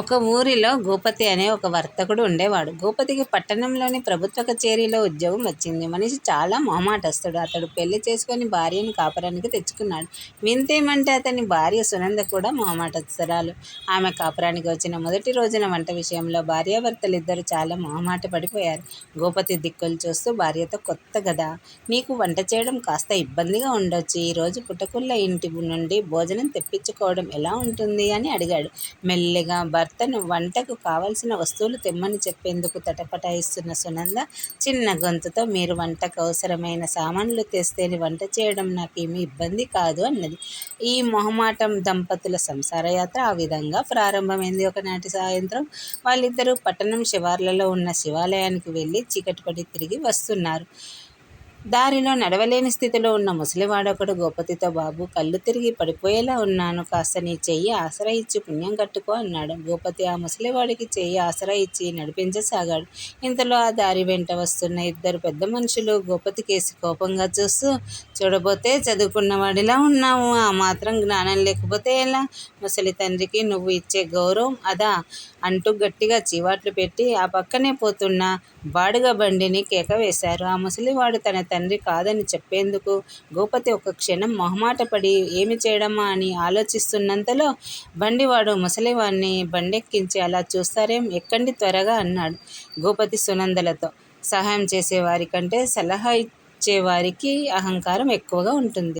ఒక ఊరిలో భూపతి అనే ఒక వర్తకుడు ఉండేవాడు. భూపతికి పట్టణంలోని ప్రభుత్వ కచేరీలో ఉద్యోగం వచ్చింది. మనిషి చాలా మొహమాటస్తుడు. అతడు పెళ్ళి చేసుకుని భార్యను కాపురానికి తెచ్చుకున్నాడు. వింతేమంటే అతని భార్య సునంద కూడా మొహమాటస్తురాలు. ఆమె కాపురానికి వచ్చిన మొదటి రోజున వంట విషయంలో భార్యాభర్తలిద్దరూ చాలా మొహమాట పడిపోయారు. భూపతి దిక్కులు చూస్తూ భార్యతో కొత్త గదా! నీకు వంట చేయడం కాస్త ఇబ్బందిగా ఉండొచ్చు. ఈరోజు పుట్టకుళ్ళ ఇంటి నుండి భోజనం తెప్పించుకోవడం ఎలా ఉంటుంది? అని అడిగాడు. మెల్లిగా భర్తను వంటకు కావలసిన వస్తువులు తెమ్మని చెప్పేందుకు తటపటాయిస్తున్న సునంద చిన్న గొంతుతో మీరు వంటకు అవసరమైన సామాన్లు తెస్తేనే వంట చేయడం నాకేమీ ఇబ్బంది కాదు అన్నది. ఈ మొహమాటం దంపతుల సంసారయాత్ర ఆ విధంగా ప్రారంభమైంది. ఒకనాటి సాయంత్రం వాళ్ళిద్దరూ పట్టణం శివార్లలో ఉన్న శివాలయానికి వెళ్ళి చీకటిపడి తిరిగి వస్తున్నారు. దారిలో నడవలేని స్థితిలో ఉన్న ముసలివాడొకడు గోపతితో బాబు కళ్ళు తిరిగి పడిపోయేలా ఉన్నాను. కాస్త నీ చెయ్యి ఆసరా ఇచ్చి పుణ్యం కట్టుకో అన్నాడు. గోపతి ఆ ముసలివాడికి చెయ్యి ఆసరా ఇచ్చి నడిపించసాగాడు. ఇంతలో ఆ దారి వెంట వస్తున్న ఇద్దరు పెద్ద మనుషులు గోపతి కేసి కోపంగా చూస్తూ చూడబోతే చదువుకున్నవాడిలా ఉన్నావు. ఆ మాత్రం జ్ఞానం లేకపోతే ఎలా? ముసలి తండ్రికి నువ్వు ఇచ్చే గౌరవం అదా? అంటూ గట్టిగా చీవాట్లు పెట్టి ఆ పక్కనే పోతున్న బాడుగ బండిని కేక వేశారు ఆ ముసలివాడు తన తండ్రి కాదని చెప్పేందుకు భూపతి ఒక క్షణం మొహమాటపడి ఏమి చేయడమా అని ఆలోచిస్తున్నంతలో బండివాడు ముసలివాడిని బండెక్కించి అలా చూస్తారేం? ఎక్కండి త్వరగా అన్నాడు భూపతి సునందలతో. సహాయం చేసేవారికంటే సలహా ఇచ్చేవారికి అహంకారం ఎక్కువగా ఉంటుంది.